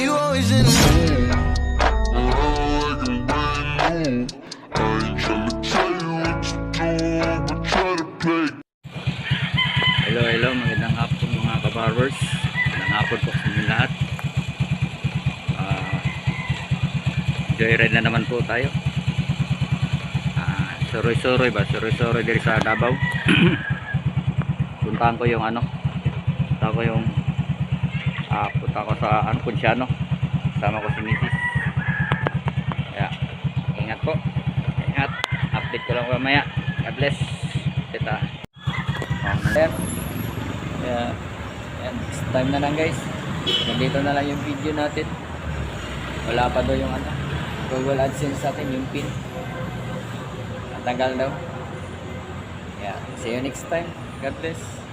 you always in the? Hello, hello, magandang hapon mga kabarbers. Magandang hapon po sa inyo lahat. Ah, joyride na naman po tayo. Ah, suroy-suroy ba? Suroy-suroy diri sa Davao. puntahan ko yung ano. Punta ko yung ah, punta ko sa ano, Punciano. Sama ko si Mrs. Kaya, ingat po. Ingat. Update ko lang mamaya. God bless. Kita. Ayan. Ayan, next time na lang guys. Nandito na lang yung video natin. Wala pa daw yung ano, Google AdSense sa atin, yung pin. Natanggal daw. Yeah, see you next time. God bless.